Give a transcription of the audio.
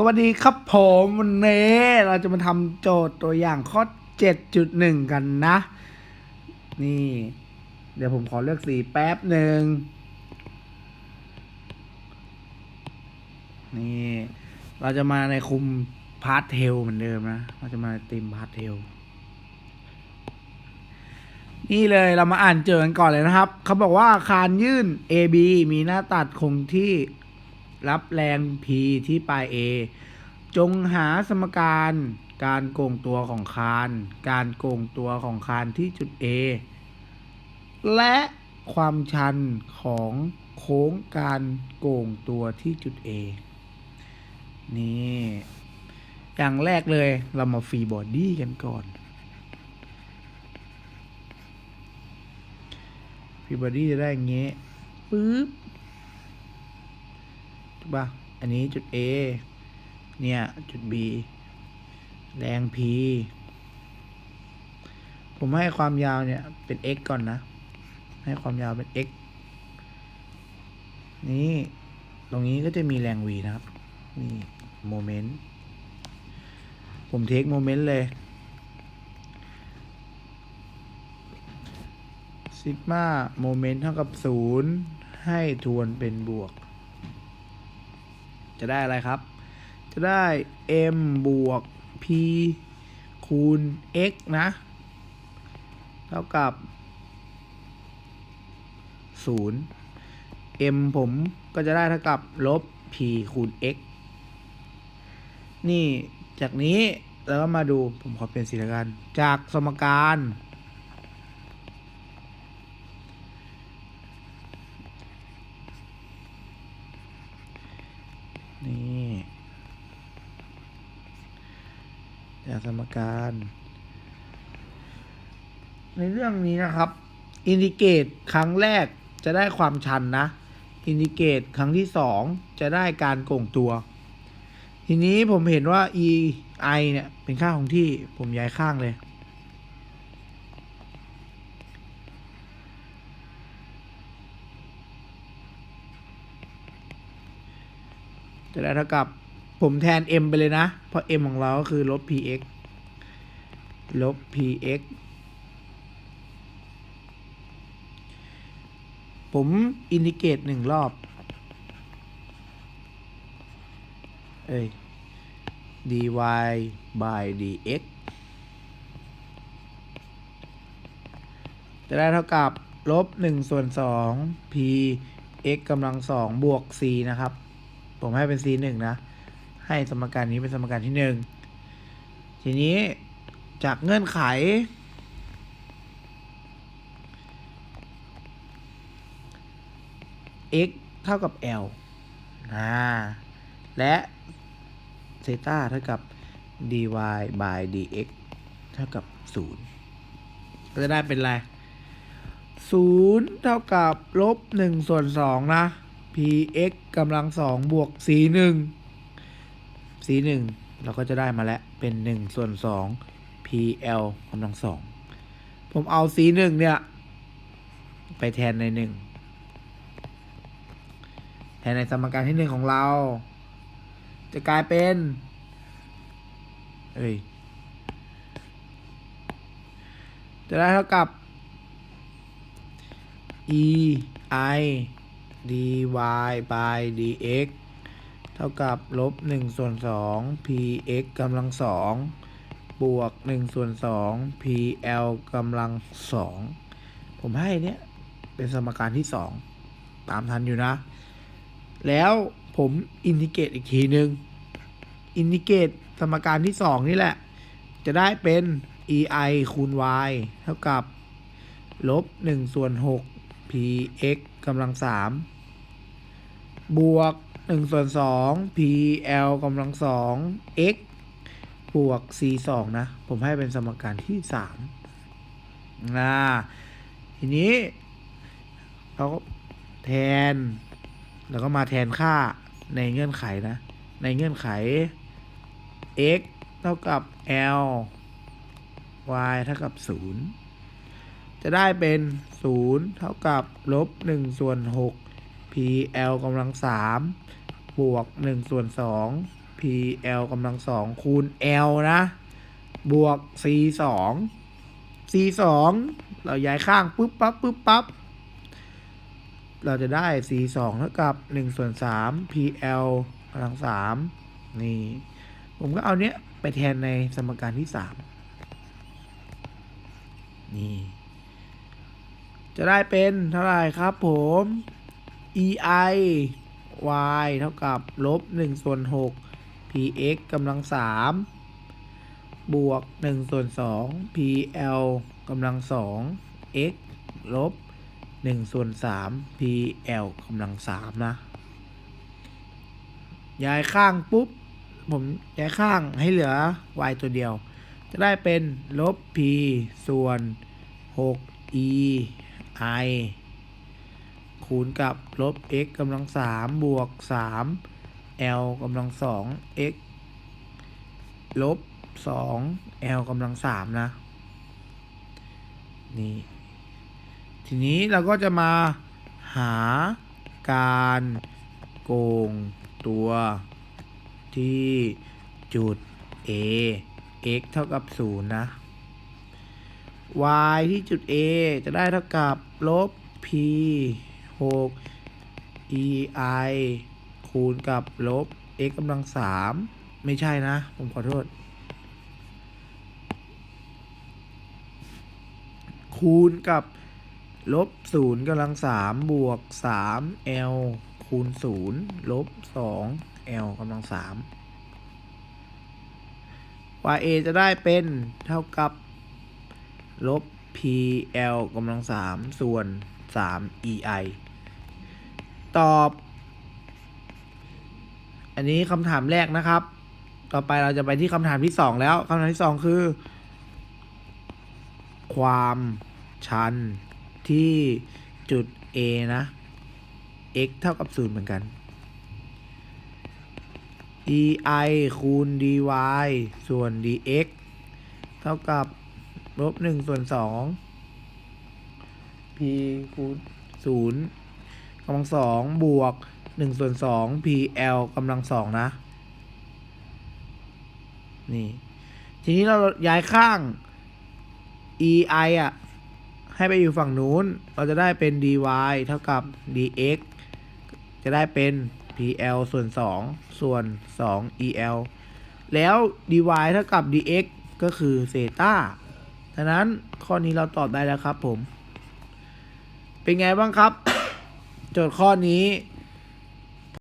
สวัสดีครับผมวันนี้เราจะมาทำโจทย์ตัวอย่างข้อ 7.1 กันนะ นี่ เดี๋ยวผมขอเลือกสีแป๊บหนึ่งนี่ เราจะมาในคุมพาร์ทเทลเหมือนเดิมนะ เราจะมาตีมพาร์ทเทลนี่เลยเรามาอ่านเจอกันก่อนเลยนะครับ เขาบอกว่าอาคารยื่น AB มีหน้าตัดคงที่ รับแรง P ที่ปลาย A จงหาสมการการโก่งตัวของคาน การโก่งตัวของคานที่จุด A และความชันของโค้งการโก่งตัวที่จุด A นี่ อย่างแรกเลยเรามาฟรีบอดี้กันก่อนฟรีบอดี้จะได้อย่างเงี้ยปึ๊บ ปะอันนี้จุด A เนี่ย จุด B แรง P ผมให้ความยาวเนี่ยเป็น x ก่อนนะ ให้ความยาวเป็น x นี่ตรงนี้ก็จะมีแรง v นะครับ นี่โมเมนต์ ผมเทคโมเมนต์เลยซิกมาโมเมนต์เท่ากับศูนย์ให้ทวนเป็นบวก จะได้อะไรครับ จะได้ m บวก p คูณ x นะ เท่ากับ 0 m ผมก็จะได้เท่ากับลบ p คูณ x นี่จากนี้แล้วก็มาดูผมขอเปลี่ยนสีล้วกัน จากสมการ นี่ จากสมการ ในเรื่องนี้นะครับ อินดิเกตครั้งแรกจะได้ความชันนะ อินดิเกตครั้งที่สองจะได้การโก่งตัว ทีนี้ผมเห็นว่า e i เนี่ย เป็นค่าของที่ผมย้ายข้างเลย จะได้เท่ากับ ผมแทน m ไปเลยนะ เพราะ m ของเราก็คือลบ px ลบ px ผมอินดิเกตหนึ่งรอบ เอ้ย dy by dx จะได้เท่ากับลบหนึ่งส่วนสอง p x กำลังสองบวก c นะครับ ผมให้เป็น c หนึ่งนะ ให้สมการนี้เป็นสมการที่หนึ่งทีนี้จากเงื่อนไข x เท่ากับ l นะและเซตาเท่ากับ dy by dx เท่ากับ 0 ก็จะได้เป็นอะไร 0 เท่ากับลบ1ส่วน2นะ px กำลัง 2 บวก c 1 c 1 เราก็จะได้มาแล้วเป็น1ส่วน2 pl กำลัง2ผมเอา c 1 เนี่ย ไปแทนใน 1 แทนในสมการที่หนึ่งของเรา จะกลายเป็นเอ้ยจะได้เท่ากับ e i dy by dx เท่ากับลบหนึ่งส่วนสอง px กำลังสองบวกหนึ่งส่วนสอง pl กำลังสองผมให้เนี้ยเป็นสมการที่สองตามทันอยู่นะ แล้วผมอินทิเกตอีกทีหนึ่งอินทิเกตสมการที่สองนี่แหละ จะได้เป็น ei คูณ y เท่ากับลบหนึ่งส่วนหก px กำลังสามบวก หนึ่งส่วนสอง pl กำลังสอง x บวก c สองนะ ผมให้เป็นสมการที่สามนะทีนี้ เราก็แทน แล้วก็มาแทนค่าในเงื่อนไขนะ ในเงื่อนไข x เท่ากับ l y เท่ากับ 0 จะได้เป็น 0 เท่ากับลบ1ส่วน6 pl กำลัง3บวก1ส่วน2 pl กำลังสองคูณ l นะ บวก c สอง c สองเราย้ายข้างปุ๊บปั๊บปุ๊บปั๊บเราจะได้ c สองเท่ากับหนึ่งส่วนสาม pl กำลังสามนี่ ผมก็เอาเนี้ยไปแทนในสมการที่สามนี่ จะได้เป็นเท่าไหร่ครับผม ei y เท่ากับลบหนึ่งส่วนหก px กำลังสามบวกหนึ่งส่วนสอง pl กำลังสอง x ลบหนึ่งส่วนสาม pl กำลังสามนะ ย้ายข้างปุ๊บ ผมย้ายข้างให้เหลือ y ตัวเดียว จะได้เป็นลบ p ส่วน 6 e i คูณกับลบ x กำลังสามบวกสาม l กำลังสอง x ลบสอง l กำลังสามนะ นี่ ทีนี้เราก็จะมาหาการโกงตัวที่จุด a x เท่ากับศูนย์นะ y ที่จุด a จะได้เท่ากับลบ p 6 e i คูณกับลบ x กำลังสามไม่ใช่นะ ผมขอโทษ คูณกับลบศูนย์กำลังสามบวกสาม l คูณศูนย์ลบสอง l กำลังสาม y a จะได้เป็นเท่ากับลบ pl กำลังสามส่วนสาม ei ตอบ อันนี้คำถามแรกนะครับ ต่อไปเราจะไปที่คำถามที่สองแล้วคำถามที่สองคือ ความชันที่จุด A นะ x เท่ากับศูนย์เหมือนกัน ei คูณ dy ส่วน dx เท่ากับลบหนึ่งส่วนสอง p คูณศูนย์ กำลังสองบวกหนึ่งส่วนสอง pl กำลังสองนะ นี่ ทีนี้เราย้ายข้าง ei อะ ให้ไปอยู่ฝั่งนู้น เราจะได้เป็น dy เท่ากับ dx จะได้เป็น pl ส่วน2ส่วน2 el แล้ว dy เท่ากับ dx ก็คือเซต้าฉะนั้นข้อนี้เราตอบได้แล้วครับผม เป็นไงบ้างครับ โจทย์ข้อนี้